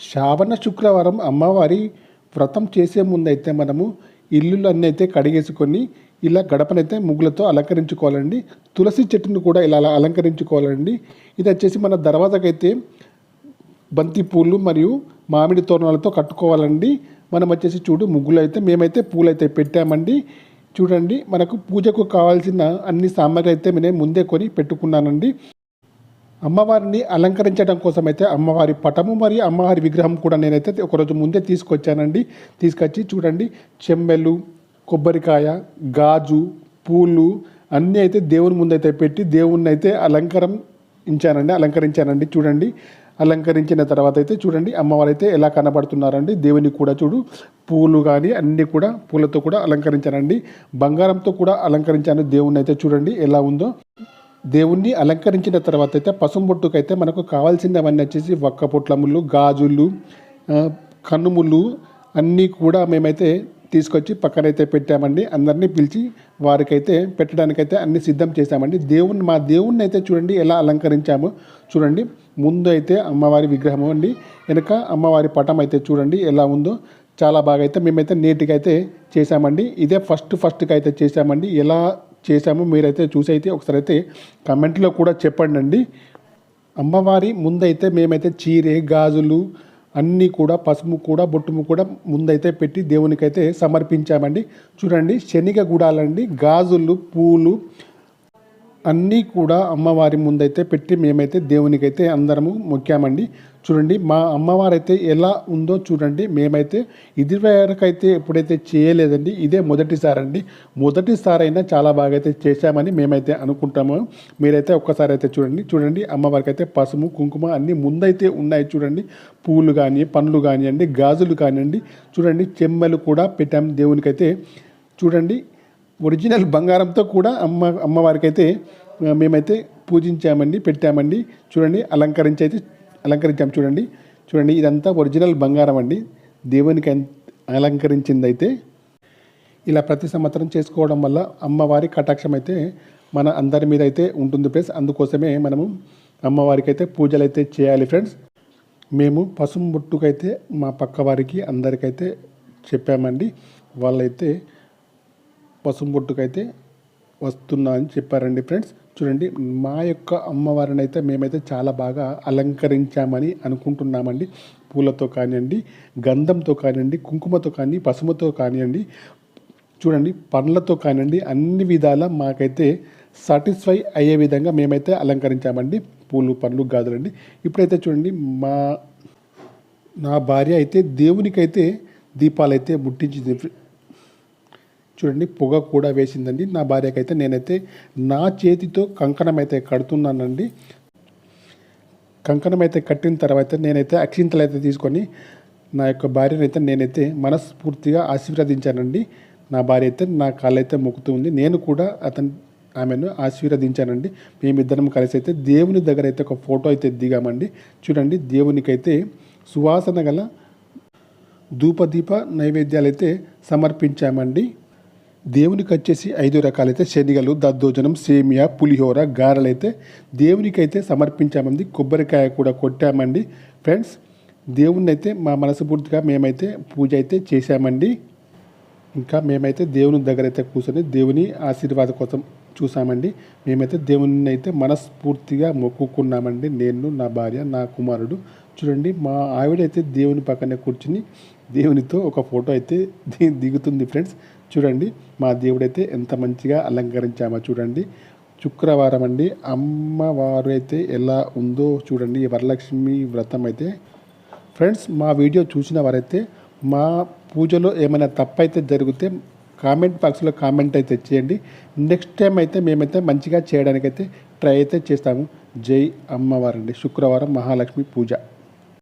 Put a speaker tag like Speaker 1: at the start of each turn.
Speaker 1: శ్రావణ శుక్రవారం అమ్మవారి వ్రతం చేసే ముందైతే మనము ఇల్లులు అన్నీ అయితే కడిగేసుకొని ఇలా గడపనైతే ముగ్గులతో అలంకరించుకోవాలండి. తులసి చెట్టును కూడా ఇలా అలా అలంకరించుకోవాలండి. ఇది వచ్చేసి మన దర్వాజకైతే బంతి పూలు మరియు మామిడి తోరణాలతో కట్టుకోవాలండి. మనం వచ్చేసి చూడు ముగ్గులు అయితే మేమైతే పూలు అయితే పెట్టామండి. చూడండి మనకు పూజకు కావాల్సిన అన్ని సామాగ్రి అయితే నేను ముందే కొని పెట్టుకున్నానండి. అమ్మవారిని అలంకరించడం కోసం అయితే అమ్మవారి పటము మరియు అమ్మవారి విగ్రహం కూడా నేనైతే ఒకరోజు ముందే తీసుకొచ్చానండి. తీసుకొచ్చి చూడండి చెమ్మెలు కొబ్బరికాయ గాజు పూలు అన్నీ అయితే దేవుని ముందైతే పెట్టి దేవుణ్ణి అయితే అలంకరం ఇంచానండి అలంకరించానండి. చూడండి అలంకరించిన తర్వాత అయితే చూడండి అమ్మవారు అయితే ఎలా కనబడుతున్నారండి దేవుని కూడా చూడు పూలు కానీ అన్నీ కూడా పూలతో కూడా అలంకరించానండి. బంగారంతో కూడా అలంకరించాను దేవుణ్ణి అయితే చూడండి ఎలా ఉందో. దేవుణ్ణి అలంకరించిన తర్వాత అయితే పసుంబొట్టుకు అయితే మనకు కావాల్సినవన్నీ వచ్చేసి వక్క పొట్లములు గాజులు కనుములు అన్నీ కూడా మేమైతే తీసుకొచ్చి పక్కనైతే పెట్టామండి. అందరినీ పిలిచి వారికైతే పెట్టడానికైతే అన్ని సిద్ధం చేశామండి. దేవుణ్ణి మా దేవుణ్ణి అయితే చూడండి ఎలా అలంకరించామో చూడండి. ముందు అయితే అమ్మవారి విగ్రహం అండి. వెనక అమ్మవారి పటం అయితే చూడండి ఎలా ఉందో చాలా బాగా అయితే మేమైతే నీట్గా అయితే చేశామండి. ఇదే ఫస్ట్ ఫస్ట్గా అయితే చేశామండి. ఎలా చేశాము మీరైతే చూసి అయితే ఒకసారి అయితే కమెంట్లో కూడా చెప్పండి అండి అమ్మవారి ముందైతే మేమైతే చీరే గాజులు అన్నీ కూడా పసుపు కూడా బొట్టుము కూడా ముందైతే పెట్టి దేవునికైతే సమర్పించామండి. చూడండి శనిగ గుడాలండి గాజులు పూలు అన్నీ కూడా అమ్మవారి ముందైతే పెట్టి మేమైతే దేవునికైతే అందరము మొక్కామండి. చూడండి మా అమ్మవారైతే ఎలా ఉందో చూడండి. మేమైతే ఇది వరకైతే ఎప్పుడైతే చేయలేదండి ఇదే మొదటిసారి అండి మొదటిసారి అయినా చాలా బాగా అయితే చేశామని మేమైతే అనుకుంటాము. మీరైతే ఒక్కసారి అయితే చూడండి. చూడండి అమ్మవారికి అయితే పసుపు కుంకుమ అన్నీ ముందైతే ఉన్నాయి చూడండి. పూలు కానీ పండ్లు కానివ్వండి గాజులు కానివ్వండి. చూడండి చెమ్మలు కూడా పెట్టాము దేవునికైతే. చూడండి ఒరిజినల్ బంగారంతో కూడా అమ్మ అమ్మవారికైతే మేమైతే పూజించామండి పెట్టామండి. చూడండి అలంకరించి అయితే అలంకరించాము చూడండి. చూడండి ఇదంతా ఒరిజినల్ బంగారం అండి. దేవునికి అన్- అలంకరించింది అయితే ఇలా ప్రతి సంవత్సరం చేసుకోవడం వల్ల అమ్మవారి కటాక్షం అయితే మన అందరి మీద అయితే ఉంటుంది ప్లేస్ అందుకోసమే మనము అమ్మవారికి అయితే పూజలు అయితే చేయాలి ఫ్రెండ్స్. మేము పసుపు బొట్టుకైతే మా పక్క వారికి అందరికైతే చెప్పామండి. వాళ్ళైతే పసుంబొట్టుకైతే వస్తున్నా అని చెప్పారండి ఫ్రెండ్స్. చూడండి మా యొక్క అమ్మవారిని అయితే మేమైతే చాలా బాగా అలంకరించామని అనుకుంటున్నామండి. పూలతో కానివ్వండి గంధంతో కానివ్వండి కుంకుమతో కానీ పసుపుతో కానివ్వండి చూడండి పండ్లతో కానివ్వండి అన్ని విధాల మాకైతే సాటిస్ఫై అయ్యే విధంగా మేమైతే అలంకరించామండి. పూలు పండ్లు గాజులండి. ఇప్పుడైతే చూడండి మా నా భార్య అయితే దేవునికైతే దీపాలైతే ముట్టించింది. చూడండి పొగ కూడా వేసిందండి. నా భార్యకైతే నేనైతే నా చేతితో కంకణం అయితే కడుతున్నానండి. కంకణం అయితే కట్టిన తర్వాత నేనైతే అక్షింతలు అయితే తీసుకొని నా యొక్క భార్యను అయితే నేనైతే మనస్ఫూర్తిగా ఆశీర్వదించానండి. నా భార్య అయితే నా కాళ్ళైతే మొక్కుతుంది. నేను కూడా అతను ఆమెను ఆశీర్వదించానండి. మేమిద్దరం కలిసి అయితే దేవుని దగ్గర అయితే ఒక ఫోటో అయితే దిగామండి. చూడండి దేవునికైతే సువాసన గల ధూపదీప నైవేద్యాలు అయితే సమర్పించామండి. దేవునికి వచ్చేసి ఐదు రకాలైతే శనిగలు దద్దోజనం సేమియా పులిహోర గారెలైతే దేవునికైతే సమర్పించామండి. కొబ్బరికాయ కూడా కొట్టామండి. ఫ్రెండ్స్ దేవుణ్ణి అయితే మా మనస్ఫూర్తిగా మేమైతే పూజ అయితే చేశామండి. ఇంకా మేమైతే దేవుని దగ్గర అయితే కూర్చొని దేవుని ఆశీర్వాదం కోసం చూసామండి మేమైతే దేవుని అయితే మనస్ఫూర్తిగా మొక్కుకున్నామండి. నేను నా భార్య నా కుమారుడు. చూడండి మా ఆవిడైతే దేవుని పక్కనే కూర్చుని దేవునితో ఒక ఫోటో అయితే ది- దిగుతుంది ఫ్రెండ్స్. చూడండి మా దేవుడైతే ఎంత మంచిగా అలంకరించామో చూడండి. శుక్రవారం అండి అమ్మవారు అయితే ఎలా ఉందో చూడండి. వరలక్ష్మి వ్రతం అయితే. ఫ్రెండ్స్ మా వీడియో చూసిన వారైతే మా పూజలో ఏమైనా తప్పైతే జరిగితే కామెంట్ బాక్స్లో కామెంట్ అయితే చేయండి. నెక్స్ట్ టైం అయితే మేమైతే మంచిగా చేయడానికైతే ట్రై అయితే చేస్తాము. జై అమ్మవారండి. శుక్రవారం మహాలక్ష్మి పూజ.